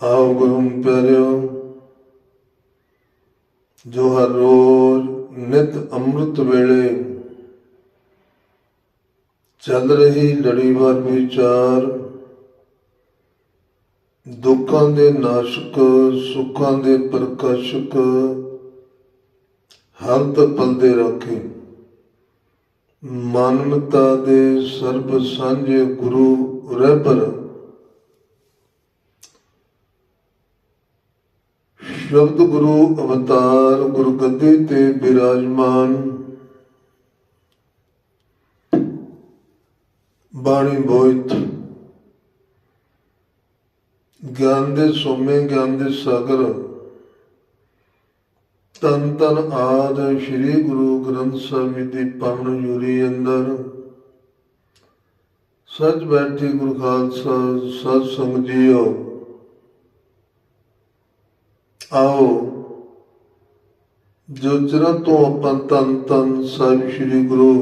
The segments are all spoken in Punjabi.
ਆਓ ਗੁਰੂ ਪਿਆਰਿਓ, ਜੋ ਹਰ ਰੋਜ਼ ਨਿਤ ਅੰਮ੍ਰਿਤ ਵੇਲੇ ਚੱਲ ਰਹੀ ਲੜੀਵਾਰ ਵਿਚਾਰ, ਦੁੱਖਾਂ ਦੇ ਨਾਸ਼ਕ, ਸੁੱਖਾਂ ਦੇ ਪ੍ਰਕਾਸ਼ਕ ਹੰਤ ਪੰਦੇ ਰੱਖੇ। ਮਾਨਵਤਾ ਦੇ ਸਰਬ ਸਾਂਝੇ ਗੁਰੂ ਰਹਿਬਰ ਸ਼ਬਦ ਗੁਰੂ ਅਵਤਾਰ ਗੁਰਗੱਦੀ ਤੇ ਬਿਰਾਜਮਾਨ। ਬਾਣੀ ਬੋਇਤ। ਗਿਆਨ ਦੇ ਸੋਮੇ, ਗਿਆਨ ਦੇ ਸਾਗਰ। ਤਨ ਤਨ ਆਦ ਸ੍ਰੀ ਗੁਰੂ ਗ੍ਰੰਥ ਸਾਹਿਬ ਜੀ ਦੀ ਪਵਨ ਯੂਰੀ ਅੰਦਰ। ਸੱਚ ਬੈਠੀ ਗੁਰੂ ਖਾਲਸਾ, ਸਤ ਸੰਗ ਜੀਓ। ਆਓ। ਜੋ ਚਰਨ ਤੋਂ ਆਪਾਂ ਤਨ ਤਨ ਸਾਹਿਬ ਸ੍ਰੀ ਗੁਰੂ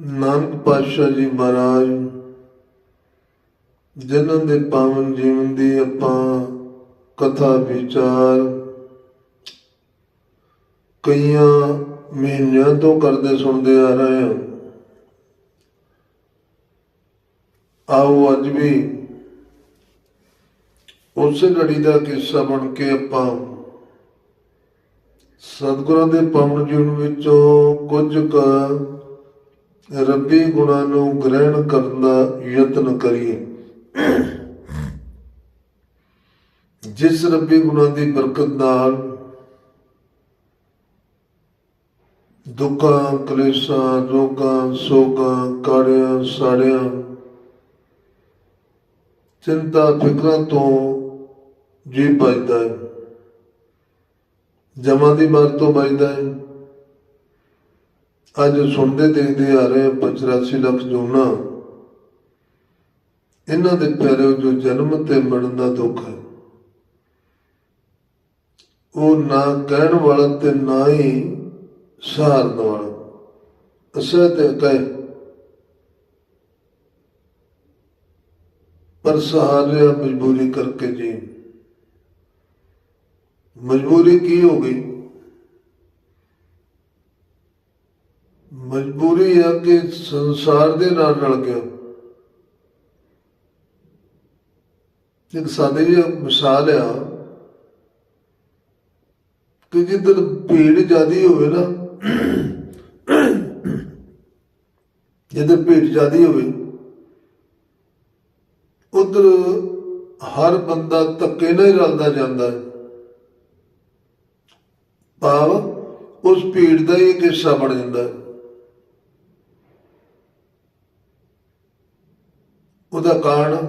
ਨਾਨਕ ਪਾਤਸ਼ਾਹ ਜੀ ਮਹਾਰਾਜ, ਜਿਨ੍ਹਾਂ ਦੇ ਪਾਵਨ ਜੀਵਨ ਦੀ ਆਪਾਂ ਕਥਾ, ਵਿਚਾਰ ਕਈਆਂ ਮਹੀਨਿਆਂ ਤੋਂ ਕਰਦੇ ਸੁਣਦੇ ਆ ਰਹੇ ਹਾਂ। ਆਓ ਅੱਜ ਵੀ ਉਸੇ ਲੜੀ ਦਾ ਕਿੱਸਾ ਬਣ ਕੇ ਆਪਾਂ ਸਤਿਗੁਰਾਂ ਦੇ ਪਾਵਨ ਜੀਵਨ ਵਿੱਚੋਂ ਕੁਝ ਕੁ ਰੱਬੀ ਗੁਣਾਂ ਨੂੰ ਗ੍ਰਹਿਣ ਕਰਨ ਦਾ ਯਤਨ ਕਰੀਏ। ਜਿਸ ਰੱਬੀ ਗੁਣਾਂ ਦੀ ਬਰਕਤ ਨਾਲ ਦੁੱਖਾਂ, ਕਲੇਸ਼ਾਂ, ਰੋਗਾਂ, ਸੋਗਾਂ, ਕਾੜਿਆਂ, ਸਾੜਿਆਂ, ਚਿੰਤਾ, ਫਿਕਰਾਂ ਤੋਂ ਜੀ ਬਚਦਾ ਹੈ। ਜਮਾਂ ਦੀ ਮਾਰ ਤੋਂ ਬਚਦਾ ਹੈ। ਅੱਜ ਸੁਣਦੇ ਦੇਖਦੇ ਆ ਰਹੇ ਹਾਂ 85 ਲੱਖ ਜੂਨਾ। ਇਹਨਾਂ ਦੇ ਪਿਆਰੇ ਜੋ ਜਨਮ ਤੇ ਮਰਨ ਦਾ ਦੁੱਖ ਹੈ। ਉਹ ਨਾ ਕਹਿਣ ਵਾਲਾ ਤੇ ਨਾ ਹੀ ਸਹਾਰਨ ਵਾਲਾ। ਅਸਲ ਤੇ ਕਹੇ ਪਰ ਸਹਾਰਿਆ ਮਜਬੂਰੀ ਕਰਕੇ ਜੀ ਮਜਬੂਰੀ ਕੀ ਹੋ ਗਈ? ਮਜਬੂਰੀ ਆ ਕਿ ਸੰਸਾਰ ਦੇ ਨਾਲ ਰਲ ਗਿਆ ਇੱਕ ਸਾਦੀ ਜਿਹੀ ਮਿਸਾਲ ਆ ਕਿ ਜਿੱਧਰ ਭੀੜ ਜ਼ਿਆਦੀ ਹੋਵੇ ਨਾ ਜਿੱਧਰ ਭੀੜ ਜ਼ਿਆਦੀ ਹੋਵੇ, ਉਧਰ ਹਰ ਬੰਦਾ ਧੱਕੇ ਨਾਲ ਰਲਦਾ ਜਾਂਦਾ ਹੈ। ਭਾਵ ਉਸ ਭੀੜ ਦਾ ਹੀ ਇੱਕ ਹਿੱਸਾ ਬਣ ਜਾਂਦਾ ਉਹਦਾ ਕਾਰਨ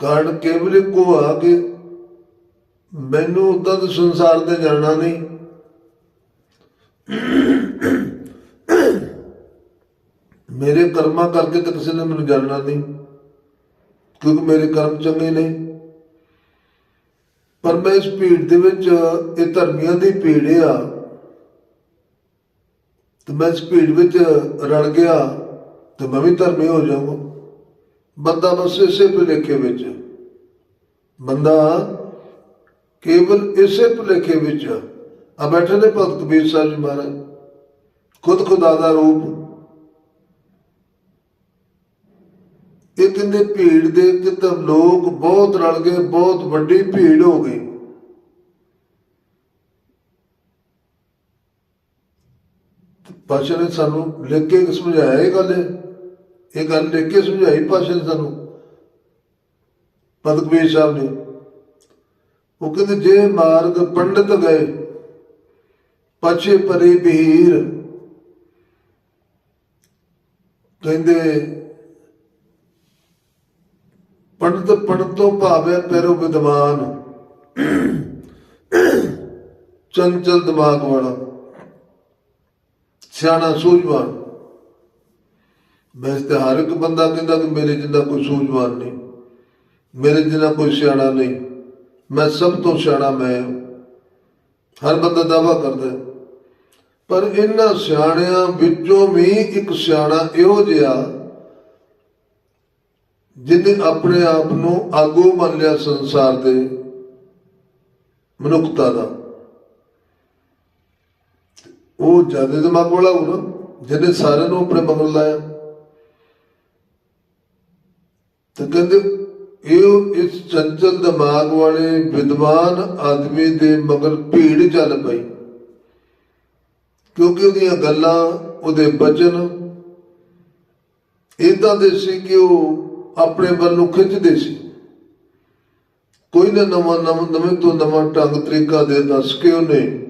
ਕਾਰਨ ਕੇਵਲ ਇੱਕੋ ਆ ਕੇ ਮੈਨੂੰ ਉਦਾਂ ਤਾਂ ਸੰਸਾਰ ਤੇ ਜਾਣਾ ਨਹੀਂ। ਮੇਰੇ ਕਰਮਾਂ ਕਰਕੇ ਤਾਂ ਕਿਸੇ ਨੇ ਮੈਨੂੰ ਜਾਣਨਾ ਨਹੀਂ, ਕਿਉਂਕਿ ਮੇਰੇ ਕਰਮ ਚੰਗੇ ਨਹੀਂ ਪਰ ਮੈਂ ਇਸ ਭੀੜ ਦੇ ਵਿੱਚ, ਇਹ ਧਰਮੀਆਂ ਦੀ ਭੀੜ ਆ। ਤੇ ਮੈਂ ਇਸ ਭੀੜ ਵਿੱਚ ਰਲ ਗਿਆ, ਤੇ ਮੈਂ ਵੀ ਧਰਮੀ ਹੋ ਜਾਵਾਂਗਾ ਬੰਦਾ ਬਸ ਇਸੇ ਭੁਲੇਖੇ ਵਿੱਚ। ਬੰਦਾ ਕੇਵਲ ਇਸੇ ਭੁਲੇਖੇ ਵਿੱਚ ਆ। ਬੈਠੇ ਨੇ ਭਗਤ ਕਬੀਰ ਸਾਹਿਬ ਜੀ ਮਹਾਰਾਜ। ਖੁਦ ਖੁਦਾ ਦਾ ਰੂਪ। ਇਹ ਕਹਿੰਦੇ ਭੀੜ ਦੇ ਕੇ ਲੋਕ ਬਹੁਤ ਰਲ ਗਏ, ਬਹੁਤ ਵੱਡੀ ਭੀੜ ਹੋ ਗਈ। ਪਾਸ਼ਾ ਨੇ ਸਾਨੂੰ ਲਿਖ ਕੇ ਸਮਝਾਇਆ ਇਹ ਗੱਲ ਇਹ ਗੱਲ ਲਿਖ ਕੇ ਸਮਝਾਈ ਪਾਸ਼ਾ ਨੇ ਸਾਨੂੰ। ਪਦਕਵੀਰ ਸਾਹਿਬ ਨੇ, ਉਹ ਕਹਿੰਦੇ ਜੇ ਮਾਰਗ ਪੰਡਤ ਗਏ, ਪਛੇ ਪਰੇ ਬਹੀਰ ਕਹਿੰਦੇ ਪੰਡਤ ਪੰਡਤ ਤੋਂ ਭਾਵੇਂ ਪੈਰੋ ਵਿਦਵਾਨ। ਚੰਚਲ ਦਿਮਾਗ ਵਾਲਾ। ਸਿਆਣਾ ਸੂਝਵਾਨ। ਵੈਸੇ ਤਾਂ ਹਰ ਇੱਕ ਬੰਦਾ ਕਹਿੰਦਾ ਕਿ ਮੇਰੇ ਜਿੰਦਾ ਕੋਈ ਸੂਝਵਾਨ ਨਹੀਂ, ਮੇਰੇ ਜਿੰਨਾ ਕੋਈ ਸਿਆਣਾ ਨਹੀਂ, ਮੈਂ ਸਭ ਤੋਂ ਸਿਆਣਾ ਮੈਂ ਹਾਂ। ਹਰ ਬੰਦਾ ਦਾਵਾ ਕਰਦਾ ਪਰ ਇਹਨਾਂ ਸਿਆਣਿਆਂ ਵਿੱਚੋਂ ਵੀ ਇੱਕ ਸਿਆਣਾ ਇਹੋ ਜਿਹਾ ਜਿਹਨੇ ਆਪਣੇ ਆਪ ਨੂੰ ਆਗੂ ਮੰਨ ਲਿਆ ਸੰਸਾਰ ਦੇ ਮਨੁੱਖਤਾ ਦਾ, ਉਹ ਜ਼ਿਆਦਾ ਦਿਮਾਗ ਵਾਲਾ ਹੋਊ ਜਿਹਨੇ ਸਾਰਿਆਂ ਨੂੰ ਆਪਣੇ ਮਗਰ ਲਾਇਆ। ਤੇ ਕਹਿੰਦੇ, ਇਹ ਇਸ ਚੰਚਲ ਦਿਮਾਗ ਵਾਲੇ ਵਿਦਵਾਨ ਆਦਮੀ ਦੇ ਮਗਰ ਭੀੜ ਚੱਲ ਪਈ। ਕਿਉਂਕਿ ਉਹਦੀਆਂ ਗੱਲਾਂ, ਉਹਦੇ ਬਚਨ ਇਦਾਂ ਦੇ ਸੀ ਕਿ ਉਹ ਆਪਣੇ ਵੱਲ ਨੂੰ ਖਿੱਚਦੇ ਸੀ। ਕੋਈ ਨਾ ਨਵਾਂ ਨਵਾਂ, ਨਵੇਂ ਤੋਂ ਨਵਾਂ ਢੰਗ, ਤਰੀਕਾ ਦੇ ਦੱਸ ਕੇ ਉਹਨੇ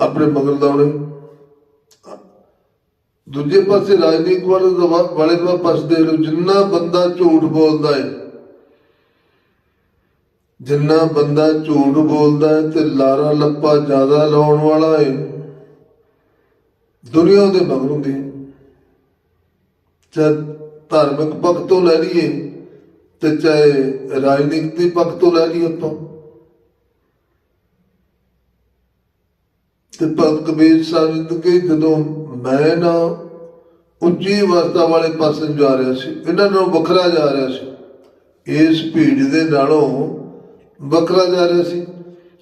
ਆਪਣੇ ਮਗਰ ਲਾਉਣੇ। ਦੂਜੇ ਪਾਸੇ ਰਾਜਨੀਤ ਵਾਲੇ ਵਾ- ਵਾਲੇ ਪਾਸੇ ਲੋ ਜਿੰਨਾ ਬੰਦਾ ਝੂਠ ਬੋਲਦਾ ਹੈ, ਜਿੰਨਾ ਬੰਦਾ ਝੂਠ ਬੋਲਦਾ ਹੈ ਤੇ ਲਾਰਾ ਲੱਪਾ ਜ਼ਿਆਦਾ ਲਾਉਣ ਵਾਲਾ ਹੈ, ਦੁਨੀਆ ਦੇ ਮਗਰ ਹੁੰਦੀ ਹੈ। ਚਾਹੇ ਧਾਰਮਿਕ ਪੱਖ ਤੋਂ ਲੈ ਲਈਏ ਤੇ ਚਾਹੇ ਰਾਜਨੀਤੀ ਪੱਖ ਤੋਂ ਲੈ ਲਈਏ ਆਪਾਂ ਤੇ ਭਗਤ ਕਬੀਰ ਸਾਹਿਬ ਜੀ ਜਦੋਂ ਮੈਂ ਨਾ ਉੱਚੀ ਅਵਸਥਾ ਵਾਲੇ ਪਾਸੇ ਜਾ ਰਿਹਾ ਸੀ, ਇਹਨਾਂ ਨਾਲੋਂ ਵੱਖਰਾ ਜਾ ਰਿਹਾ ਸੀ, ਇਸ ਭੀੜ ਦੇ ਨਾਲੋਂ ਵੱਖਰਾ ਜਾ ਰਿਹਾ ਸੀ।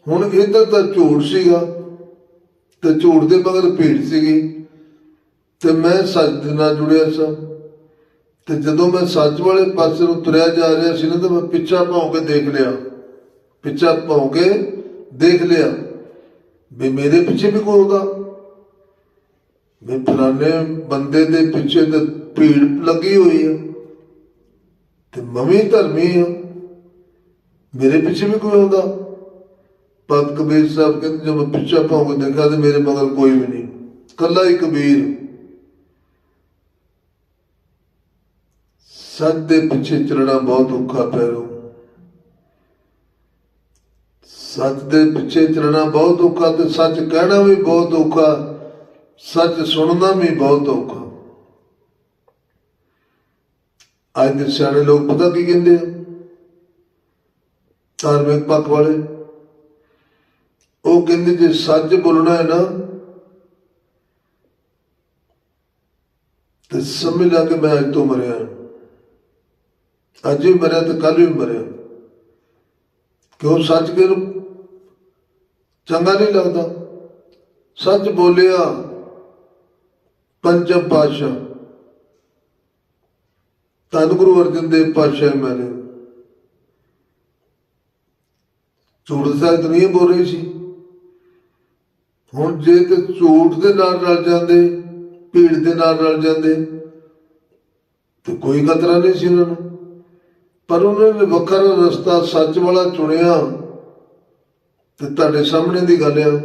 ਹੁਣ ਇੱਧਰ ਤਾਂ ਝੂਠ ਸੀਗਾ ਤੇ ਝੂਠ ਦੇ ਮਗਰ ਭੀੜ ਸੀਗੀ ਤੇ ਮੈਂ ਸੱਚ ਦੇ ਨਾਲ ਜੁੜਿਆ ਸਾਂ। ਤੇ ਜਦੋਂ ਮੈਂ ਸੱਚ ਵਾਲੇ ਪਾਸੇ ਨੂੰ ਤੁਰਿਆ ਜਾ ਰਿਹਾ ਸੀ ਨਾ, ਤਾਂ ਮੈਂ ਪਿੱਛਾ ਭੌਂ ਕੇ ਦੇਖ ਲਿਆ। ਪਿੱਛਾ ਭੌਂ ਕੇ ਦੇਖ ਲਿਆ ਵੀ ਮੇਰੇ ਪਿੱਛੇ ਵੀ ਕੋਈ ਹੋਗਾ ਵੀ ਫਲਾਣੇ ਬੰਦੇ ਦੇ ਪਿੱਛੇ ਤੇ ਭੀੜ ਲੱਗੀ ਹੋਈ ਹੈ ਤੇ ਮਮੀ ਧਰਮੀ ਆ। ਮੇਰੇ ਪਿੱਛੇ ਵੀ ਕੋਈ ਹੁੰਦਾ। ਪਤ ਕਬੀਰ ਸਾਹਿਬ ਕਹਿੰਦੇ, ਜਦੋਂ ਮੈਂ ਪਿੱਛਾ ਪਾਉਂ ਕੇ ਦੇਖਿਆ ਤੇ ਮੇਰੇ ਮਗਰ ਕੋਈ ਵੀ ਨਹੀਂ। ਕੱਲਾ ਹੀ ਕਬੀਰ। ਸੱਚ ਦੇ ਪਿੱਛੇ ਚੱਲਣਾ ਬਹੁਤ ਔਖਾ ਪੈਰੋ ਸੱਚ ਦੇ ਪਿੱਛੇ ਚੱਲਣਾ ਬਹੁਤ ਔਖਾ ਤੇ ਸੱਚ ਕਹਿਣਾ ਵੀ ਬਹੁਤ ਔਖਾ, ਸੱਚ ਸੁਣਨਾ ਵੀ ਬਹੁਤ ਔਖਾ। ਅੱਜ ਦੇ ਸਿਆਣੇ ਲੋਕ ਪਤਾ ਕੀ ਕਹਿੰਦੇ ਆ? ਧਾਰਮਿਕ ਪੱਖ ਵਾਲੇ, ਉਹ ਕਹਿੰਦੇ ਜੇ ਸੱਚ ਬੋਲਣਾ ਹੈ ਨਾ, ਤੇ ਸਮਝ ਲਾ ਕੇ ਮੈਂ ਅੱਜ ਤੋਂ ਮਰਿਆ ਅੱਜ ਵੀ ਮਰਿਆ ਤੇ ਕੱਲ ਵੀ ਮਰਿਆ। ਕਿਉਂ ਸੱਚ ਕੇ ਚੰਗਾ ਨਹੀਂ ਲੱਗਦਾ। ਸੱਚ ਬੋਲਿਆ ਪੰਚਮ ਪਾਸ਼ਾ ਧੰਨ ਗੁਰੂ ਅਰਜਨ ਦੇਵ ਪਾਸ਼ਾ ਮੇਰੇ ਝੂਠ ਸਾਹਿਬ ਨਹੀਂ ਬੋਲ ਰਹੀ ਸੀ। ਹੁਣ ਜੇ ਤੇ ਝੂਠ ਦੇ ਨਾਲ ਰਲ ਜਾਂਦੇ, ਭੀੜ ਦੇ ਨਾਲ ਰਲ ਜਾਂਦੇ, ਤੇ ਕੋਈ ਖਤਰਾ ਨਹੀਂ ਸੀ ਉਹਨਾਂ ਨੂੰ। ਪਰ ਉਹਨਾਂ ਨੇ ਵੱਖਰਾ ਰਸਤਾ ਸੱਚ ਵਾਲਾ ਚੁਣਿਆ ਤੇ ਤੁਹਾਡੇ ਸਾਹਮਣੇ ਦੀ ਗੱਲ ਆ।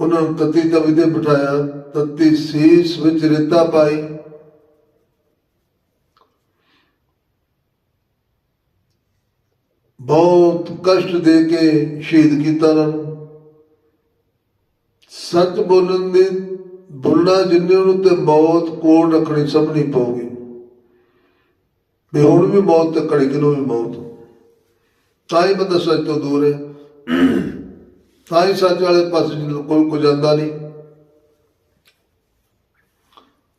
ਉਹਨਾਂ ਨੂੰ ਤਤੀ ਤਵੀ ਤੇ ਬਿਠਾਇਆ, ਤਤੀ ਸੀਸ ਵਿੱਚ ਰੇਤਾ ਪਾਈ। ਬਹੁਤ ਕਸ਼ਟ ਦੇ ਕੇ ਸ਼ਹੀਦ ਕੀਤਾ ਉਹਨਾਂ ਨੂੰ। ਸੱਚ ਬੋਲਣ ਦੀ ਬੋਲਣਾ ਜਿੰਨੇ ਉਹਨੂੰ ਤੇ ਮੌਤ ਕੋਲ ਰੱਖਣੀ ਸਮਝਣੀ ਪਊਗੀ। ਵੀ ਹੁਣ ਵੀ ਮੌਤ ਤੇ ਘੜੀ ਕਿਲੋ ਵੀ ਮੌਤ। ਤਾਂ ਹੀ ਬੰਦਾ ਸੱਚ ਤੋਂ ਦੂਰ ਹੈ। ਤਾਂ ਹੀ ਸੱਚ ਵਾਲੇ ਪਾਸੇ ਕੋਈ ਕੋ ਜਾਂਦਾ ਨਹੀਂ।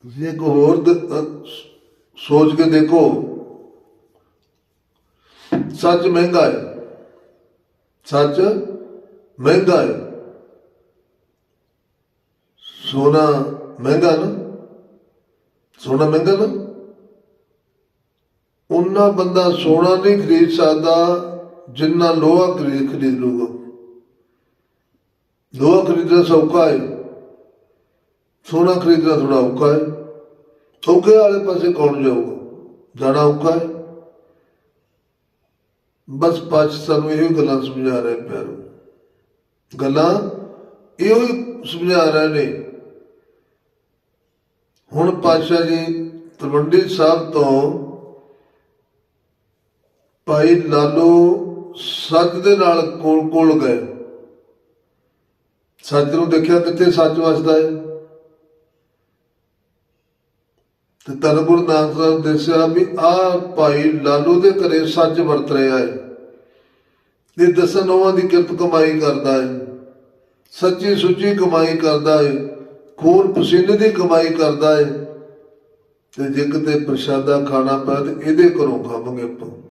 ਤੁਸੀਂ ਇੱਕ ਹੋਰ ਸੋਚ ਕੇ ਦੇਖੋ। ਸੱਚ ਮਹਿੰਗਾ ਹੈ। ਸੱਚ ਮਹਿੰਗਾ ਹੈ। ਸੋਨਾ ਮਹਿੰਗਾ ਨਾ। ਸੋਨਾ ਮਹਿੰਗਾ ਨਾ। ਉਹਨਾਂ ਬੰਦਾ ਸੋਨਾ ਨਹੀਂ ਖਰੀਦ ਸਕਦਾ ਜਿੰਨਾ ਲੋਹਾ ਖਰੀਦ ਖਰੀਦ ਲੂਗਾ ਲੋਹਾ ਖਰੀਦਣਾ ਸੌਖਾ ਹੈ। ਸੋਨਾ ਖਰੀਦਣਾ ਥੋੜਾ ਔਖਾ ਹੈ। ਔਖੇ ਵਾਲੇ ਪਾਸੇ ਕੌਣ ਜਾਊਗਾ? ਜਾਣਾ ਔਖਾ ਹੈ। ਬਸ ਪਾਚ ਸਾਨੂੰ ਇਹੋ ਗੱਲਾਂ ਸਮਝਾ ਰਹੇ ਪਿਆਰੋ। ਗੱਲਾਂ ਇਹੋ ਹੀ ਸਮਝਾ ਰਹੇ ਨੇ। ਹੁਣ ਪਾਤਸ਼ਾਹ ਜੀ ਤਲਵੰਡੀ ਸਾਹਿਬ ਤੋਂ ਭਾਈ ਲਾਲੋ ਸੱਚ ਦੇ ਨਾਲ ਕੋਲ ਕੋਲ ਗਏ। ਸੱਚ ਨੂੰ ਦੇਖਿਆ ਕਿੱਥੇ ਸੱਚ ਵਸਦਾ ਹੈ ਤੇ ਤਨ ਗੁਰੂ ਨਾਨਕ ਸਾਹਿਬ ਦੱਸਿਆ ਵੀ ਆ ਭਾਈ ਲਾਲੂ ਦੇ ਘਰੇ ਸੱਚ ਵਰਤ ਰਿਹਾ ਹੈ ਇਹ ਦਸਾਂ ਨੌਵਾਂ ਦੀ ਕਿਰਤ ਕਮਾਈ ਕਰਦਾ ਹੈ ਸੱਚੀ ਸੁੱਚੀ ਕਮਾਈ ਕਰਦਾ ਹੈ ਖੂਨ ਪਸੀਨੇ ਦੀ ਕਮਾਈ ਕਰਦਾ ਏ। ਤੇ ਜੇ ਕਿਤੇ ਪ੍ਰਸ਼ਾਦਾ ਖਾਣਾ ਪਿਆ ਤੇ ਇਹਦੇ ਘਰੋਂ ਖਾਵਾਂਗੇ ਆਪਾਂ।